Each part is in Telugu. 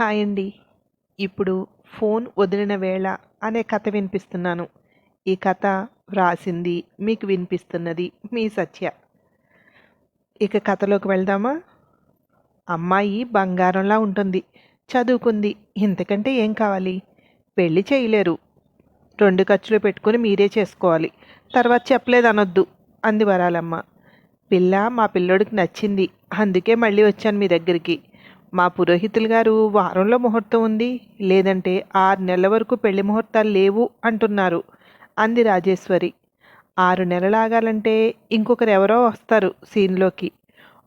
హాయ్ అండి ఇప్పుడు ఫోన్ వదిలిన వేళ అనే కథ వినిపిస్తున్నాను. ఈ కథ వ్రాసింది మీకు వినిపిస్తున్నది మీ సత్య. ఇక కథలోకి వెళ్దామా? అమ్మాయి బంగారంలా ఉంటుంది. చదువుకుంది. ఇంతకంటే ఏం కావాలి? పెళ్ళి చేయలేరు. రెండు ఖర్చులు పెట్టుకుని మీరే చేసుకోవాలి. తర్వాత చెప్పలేదు అనొద్దు అంది వరాలమ్మ. పిల్ల మా పిల్లోడికి నచ్చింది. అందుకే మళ్ళీ వచ్చాను మీ దగ్గరికి. మా పురోహితులు గారు వారంలో ముహూర్తం ఉంది. లేదంటే ఆరు నెలల వరకు పెళ్ళి ముహూర్తాలు లేవు అంటున్నారు. అంది రాజేశ్వరి. ఆరు నెలలాగాలంటే ఇంకొకరు ఎవరో వస్తారు సీన్లోకి.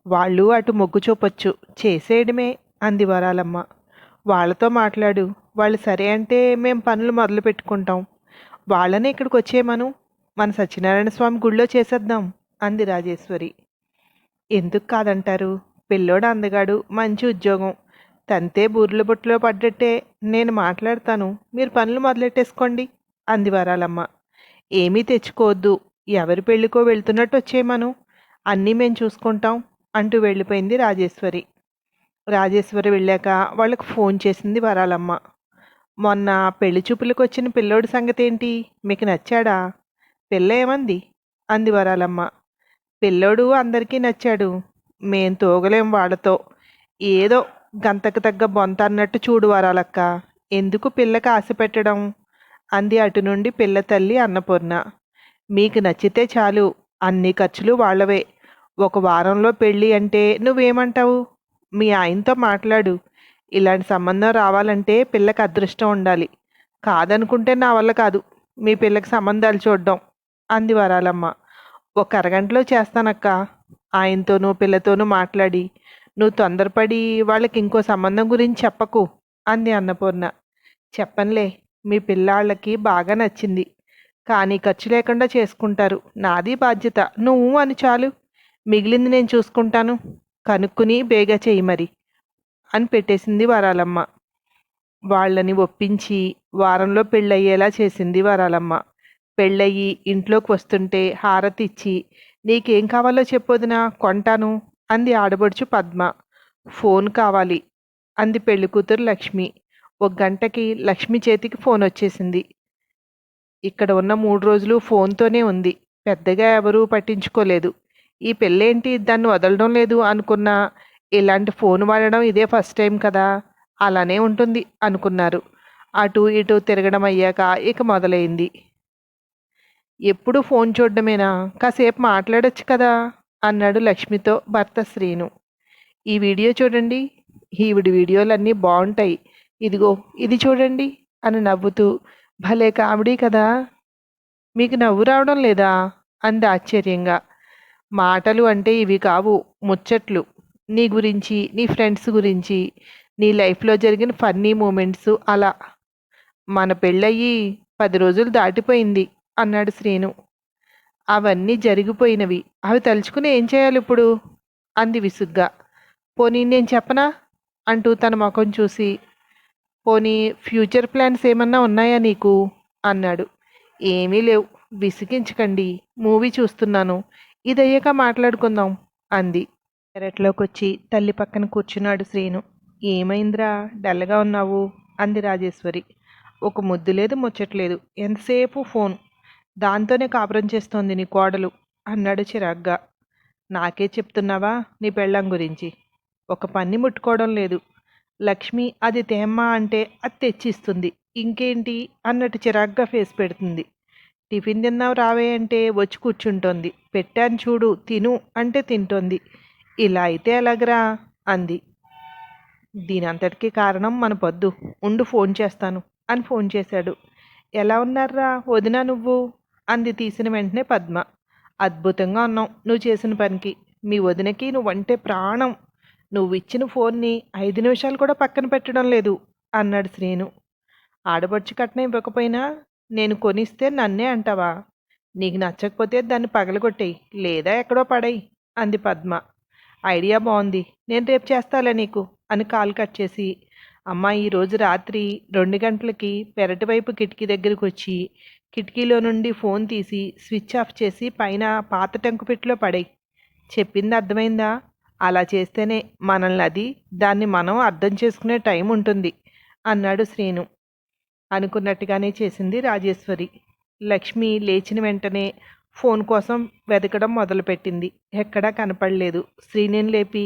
వాళ్ళు అటు మొగ్గు చూపొచ్చు. చేసేయడమే అంది వరాలమ్మ. వాళ్ళతో మాట్లాడు. వాళ్ళు సరే అంటే మేం పనులు మొదలు పెట్టుకుంటాం. వాళ్ళనే ఇక్కడికి వచ్చేయమను. మన సత్యనారాయణ స్వామి గుళ్ళో చేసేద్దాం అంది రాజేశ్వరి. ఎందుకు కాదంటారు? పిల్లోడు అందగాడు మంచి ఉద్యోగం. తంతే బూర్ల బుట్టలో పడ్డట్టే నేను మాట్లాడతాను. మీరు పనులు మొదలెట్టేసుకోండి అంది వరాలమ్మ. ఏమీ తెచ్చుకోవద్దు. ఎవరి పెళ్ళికో వెళ్తున్నట్టు వచ్చేయమను అన్నీ మేము చూసుకుంటాం అంటూ వెళ్ళిపోయింది రాజేశ్వరి. రాజేశ్వరి వెళ్ళాక వాళ్ళకి ఫోన్ చేసింది వరాలమ్మ. మొన్న పెళ్ళి చూపులకు వచ్చిన పిల్లోడి సంగతి ఏంటి మీకు నచ్చాడా? పిల్ల ఏమంది? అంది వరాలమ్మ. పిల్లోడు అందరికీ నచ్చాడు. మేం తోగలేం వాళ్ళతో. ఏదో గంతకు తగ్గ బొంత అన్నట్టు చూడు వరాలక్క ఎందుకు పిల్లకి ఆశ పెట్టడం? అంది అటు నుండి పిల్ల తల్లి అన్నపూర్ణ. మీకు నచ్చితే చాలు అన్ని ఖర్చులు వాళ్ళవే. ఒక వారంలో పెళ్ళి అంటే నువ్వేమంటావు? మీ ఆయనతో మాట్లాడు. ఇలాంటి సంబంధం రావాలంటే పిల్లకి అదృష్టం ఉండాలి. కాదనుకుంటే నా వల్ల కాదు. మీ పిల్లకి సంబంధాలు చూడడం అంది వరాలమ్మ. ఒక అరగంటలో చేస్తానక్క. ఆయనతోనూ పిల్లతోనూ మాట్లాడి నువ్వు తొందరపడి వాళ్ళకి ఇంకో సంబంధం గురించి చెప్పకు అంది అన్నపూర్ణ. చెప్పనులే మీ పిల్లాళ్ళకి బాగా నచ్చింది. కానీ ఖర్చు లేకుండా చేసుకుంటారు. నాది బాధ్యత. నువ్వు అని చాలు. మిగిలింది నేను చూసుకుంటాను. కనుక్కుని బేగా చెయ్యి మరి అని పెట్టేసింది వరాలమ్మ. వాళ్ళని ఒప్పించి వారంలో పెళ్ళయ్యేలా చేసింది వరాలమ్మ. పెళ్ళయి ఇంట్లోకి వస్తుంటే హారతి ఇచ్చి నీకేం కావాలో చెప్పొదినా కొంటాను అంది ఆడబడుచు పద్మ. ఫోన్ కావాలి అంది పెళ్ళి కూతురు లక్ష్మి. ఒక గంటకి లక్ష్మి చేతికి ఫోన్ వచ్చేసింది. ఇక్కడ ఉన్న మూడు రోజులు ఫోన్తోనే ఉంది పెద్దగా ఎవరూ పట్టించుకోలేదు. ఈ పెళ్ళేంటి దాన్ని వదలడం లేదు అనుకున్నా ఇలాంటి ఫోన్ వాడడం ఇదే ఫస్ట్ టైం కదా అలానే ఉంటుంది అనుకున్నారు. అటు ఇటు తిరగడం అయ్యాక ఇక మొదలైంది. ఎప్పుడు ఫోన్ చూడడమేనా? కాసేపు మాట్లాడొచ్చు కదా అన్నాడు లక్ష్మితో భర్త శ్రీను. ఈ వీడియో చూడండి. ఈవిడి వీడియోలన్నీ బాగుంటాయి ఇదిగో ఇది చూడండి అని నవ్వుతూ భలే కామెడీ కదా. మీకు నవ్వు రావడం లేదా? అంది ఆశ్చర్యంగా. మాటలు అంటే ఇవి కావు ముచ్చట్లు. నీ గురించి నీ ఫ్రెండ్స్ గురించి నీ లైఫ్లో జరిగిన ఫన్నీ మూమెంట్స్ అలా. మన పెళ్ళయి పది రోజులు దాటిపోయింది. అన్నాడు శ్రీను. అవన్నీ జరిగిపోయినవి. అవి తలుచుకుని ఏం చేయాలి ఇప్పుడు? అంది విసుగ్గా. పోనీ నేను చెప్పనా? అంటూ తన ముఖం చూసి. పోనీ ఫ్యూచర్ ప్లాన్స్ ఏమన్నా ఉన్నాయా నీకు? అన్నాడు. ఏమీ లేవు. విసిగించకండి. మూవీ చూస్తున్నాను. ఇదయ్యాక మాట్లాడుకుందాం అంది. పెరట్లోకి వచ్చి తల్లి పక్కన కూర్చున్నాడు శ్రీను. ఏమైందిరా? డల్గా ఉన్నావు? అంది రాజేశ్వరి. ఒక ముద్దు లేదు ముచ్చట్లేదు. ఎంతసేపు ఫోన్? దాంతోనే కాపురం చేస్తోంది నీ కోడలు అన్నాడు చిరాగ్గా. నాకే చెప్తున్నావా నీ పెళ్ళం గురించి? ఒక పన్ని ముట్టుకోవడం లేదు. లక్ష్మి అది తేమ్మా అంటే అది తెచ్చిస్తుంది. ఇంకేంటి? అన్నట్టు చిరాగ్గా ఫేస్ పెడుతుంది. టిఫిన్ తిన్నావు రావే అంటే వచ్చి కూర్చుంటోంది. పెట్టాను చూడు తిను అంటే తింటోంది. ఇలా అయితే ఎలాగరా? అంది. దీనంతటికీ కారణం మన పొద్దు. ఉండు ఫోన్ చేస్తాను అని ఫోన్ చేశాడు. ఎలా ఉన్నారా వదినా నువ్వు? అంది తీసిన వెంటనే పద్మ. అద్భుతంగా ఉన్నావు నువ్వు చేసిన పనికి మీ వదినకి నువ్వంటే ప్రాణం. నువ్వు ఇచ్చిన ఫోన్ని ఐదు నిమిషాలు కూడా పక్కన పెట్టడం లేదు అన్నాడు శ్రీను. ఆడబడుచు కట్నం ఇవ్వకపోయినా నేను కొనిస్తే నన్నే అంటావా? నీకు నచ్చకపోతే దాన్ని పగలగొట్టేయి లేదా ఎక్కడో పడేయి అంది పద్మ. ఐడియా బాగుంది నేను రేపు చేస్తాలే నీకు అని కాల్ కట్ చేసి. అమ్మ ఈరోజు రాత్రి రెండు గంటలకి పెరటి వైపు కిటికీ దగ్గరికి వచ్చి కిటికీలో నుండి ఫోన్ తీసి స్విచ్ ఆఫ్ చేసి పైన పాత టెంకు పెట్టిలో పడేయి. చెప్పింది అర్థమైందా? అలా చేస్తేనే మనల్ని అది దాన్ని మనం అర్థం చేసుకునే టైం ఉంటుంది అన్నాడు శ్రీను. అనుకున్నట్టుగానే చేసింది రాజేశ్వరి. లక్ష్మి లేచిన వెంటనే ఫోన్ కోసం వెతకడం మొదలుపెట్టింది. ఎక్కడా కనపడలేదు. శ్రీనిని లేపి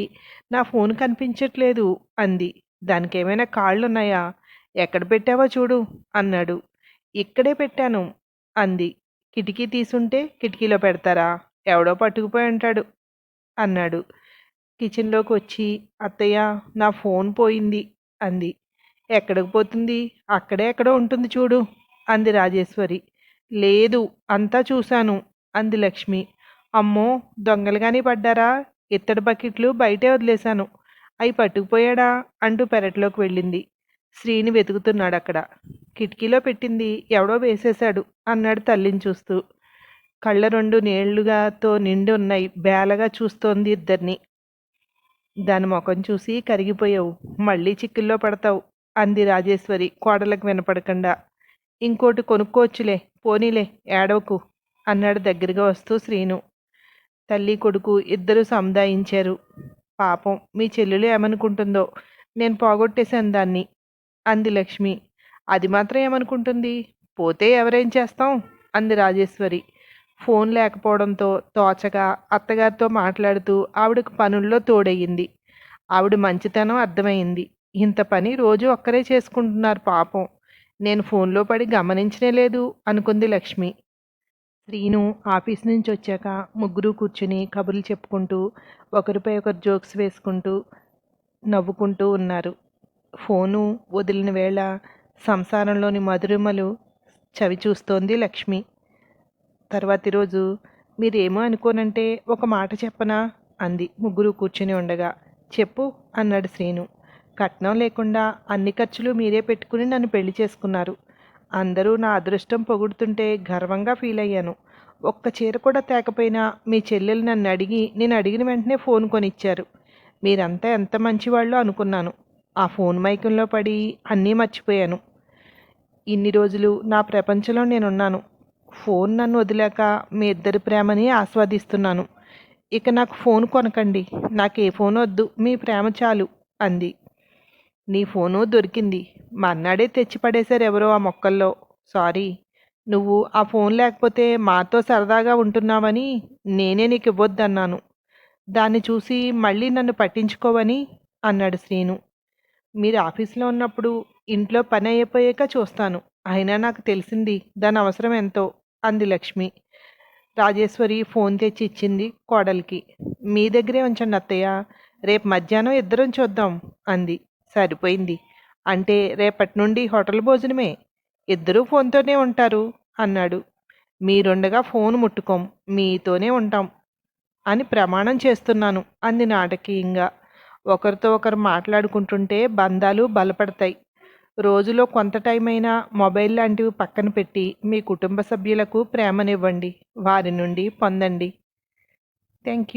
నా ఫోన్ కనిపించట్లేదు అంది. దానికి ఏమైనా కాళ్ళున్నాయా? ఎక్కడ పెట్టావో చూడు అన్నాడు. ఇక్కడే పెట్టాను అంది. కిటికీ తీసుంటే కిటికీలో పెడతారా? ఎవడో పట్టుకుపోయి ఉంటాడు అన్నాడు. కిచెన్లోకి వచ్చి అత్తయ్య నా ఫోన్ పోయింది అంది. ఎక్కడికి పోతుంది? అక్కడే ఎక్కడో ఉంటుంది చూడు అంది రాజేశ్వరి. లేదు అంతా చూశాను అంది లక్ష్మి. అమ్మో దొంగలు కానీ పడ్డారా? ఇత్తడి బకెట్లు బయటే వదిలేశాను. అవి పట్టుకుపోయాడా? అంటూ పెరట్లోకి వెళ్ళింది. శ్రీని వెతుకుతున్నాడు అక్కడ కిటికీలో పెట్టింది. ఎవడో వేసేశాడు అన్నాడు తల్లిని చూస్తూ. కళ్ళ రెండు నీళ్ళుగాతో నిండి ఉన్నాయి. బేలగా చూస్తోంది ఇద్దరిని. దాని ముఖం చూసి కరిగిపోయావు. మళ్ళీ చిక్కుల్లో పడతావు అంది రాజేశ్వరి కోడలకు వినపడకుండా. ఇంకోటి కొనుక్కోవచ్చులే. పోనీలే ఏడవకు అన్నాడు దగ్గరగా వస్తూ శ్రీను. తల్లి కొడుకు ఇద్దరు సముదాయించారు. పాపం మీ చెల్లెలు ఏమనుకుంటుందో నేను పోగొట్టేశాను దాన్ని అంది లక్ష్మి. అది మాత్రం ఏమనుకుంటుంది? పోతే ఎవరేం చేస్తాం? అంది రాజేశ్వరి. ఫోన్ లేకపోవడంతో తోచగా అత్తగారితో మాట్లాడుతూ ఆవిడకు పనుల్లో తోడయ్యింది ఆవిడ మంచితనం అర్థమైంది. ఇంత పని రోజు ఒక్కరే చేసుకుంటున్నారు పాపం. నేను ఫోన్లో పడి గమనించనే లేదు అనుకుంది లక్ష్మి. శ్రీను ఆఫీస్ నుంచి వచ్చాక ముగ్గురు కూర్చుని కబుర్లు చెప్పుకుంటూ ఒకరిపై ఒకరు జోక్స్ వేసుకుంటూ నవ్వుకుంటూ ఉన్నారు. ఫోను వదిలిన వేళ సంసారంలోని మధురిమలు చవి చూస్తోంది లక్ష్మి. తర్వాతి రోజు మీరేమో అనుకోనంటే ఒక మాట చెప్పనా? అంది ముగ్గురు కూర్చుని ఉండగా. చెప్పు అన్నాడు శ్రీను. కట్నం లేకుండా అన్ని ఖర్చులు మీరే పెట్టుకుని నన్ను పెళ్ళి చేసుకున్నారు. అందరూ నా అదృష్టం పొగుడుతుంటే గర్వంగా ఫీల్ అయ్యాను. ఒక్క చీర కూడా తేకపోయినా మీ చెల్లెలు నన్ను అడిగి నేను అడిగిన వెంటనే ఫోన్ కొనిచ్చారు. మీరంతా ఎంత మంచివాళ్ళు అనుకున్నాను. ఆ ఫోన్ మైకంలో పడి అన్నీ మర్చిపోయాను. ఇన్ని రోజులు నా ప్రపంచంలో నేనున్నాను. ఫోన్ నన్ను వదిలేక మీ ఇద్దరి ప్రేమని ఆస్వాదిస్తున్నాను. ఇక నాకు ఫోన్ కొనకండి. నాకు ఏ ఫోన్ వద్దు. మీ ప్రేమ చాలు అంది. నీ ఫోను దొరికింది. మర్నాడే తెచ్చి పడేశారు ఎవరో ఆ మొక్కల్లో. సారీ. నువ్వు ఆ ఫోన్ లేకపోతే మాతో సరదాగా ఉంటున్నావని నేనే నీకు ఇవ్వద్దన్నాను దాన్ని చూసి మళ్ళీ నన్ను పట్టించుకోవని అన్నాడు శ్రీను. మీరు ఆఫీస్లో ఉన్నప్పుడు ఇంట్లో పని అయిపోయాక చూస్తాను. అయినా నాకు తెలిసింది దాని అవసరం ఎంతో అంది లక్ష్మి. రాజేశ్వరి ఫోన్ తెచ్చి ఇచ్చింది కోడలికి. మీ దగ్గరే ఉంచండి అత్తయ్య రేపు మధ్యాహ్నం ఇద్దరం చూద్దాం అంది. సరిపోయింది. అంటే రేపటి నుండి హోటల్ భోజనమే. ఇద్దరూ ఫోన్తోనే ఉంటారు అన్నాడు. మీరుండగా ఫోన్ ముట్టుకోం. మీతోనే ఉంటాం అని ప్రమాణం చేస్తున్నాను అంది నాటకీయంగా. ఒకరితో ఒకరు మాట్లాడుకుంటుంటే బంధాలు బలపడతాయి. రోజులో కొంత టైం అయినా మొబైల్ లాంటివి పక్కన పెట్టి మీ కుటుంబ సభ్యులకు ప్రేమనివ్వండి. వారి నుండి పొందండి. Thank you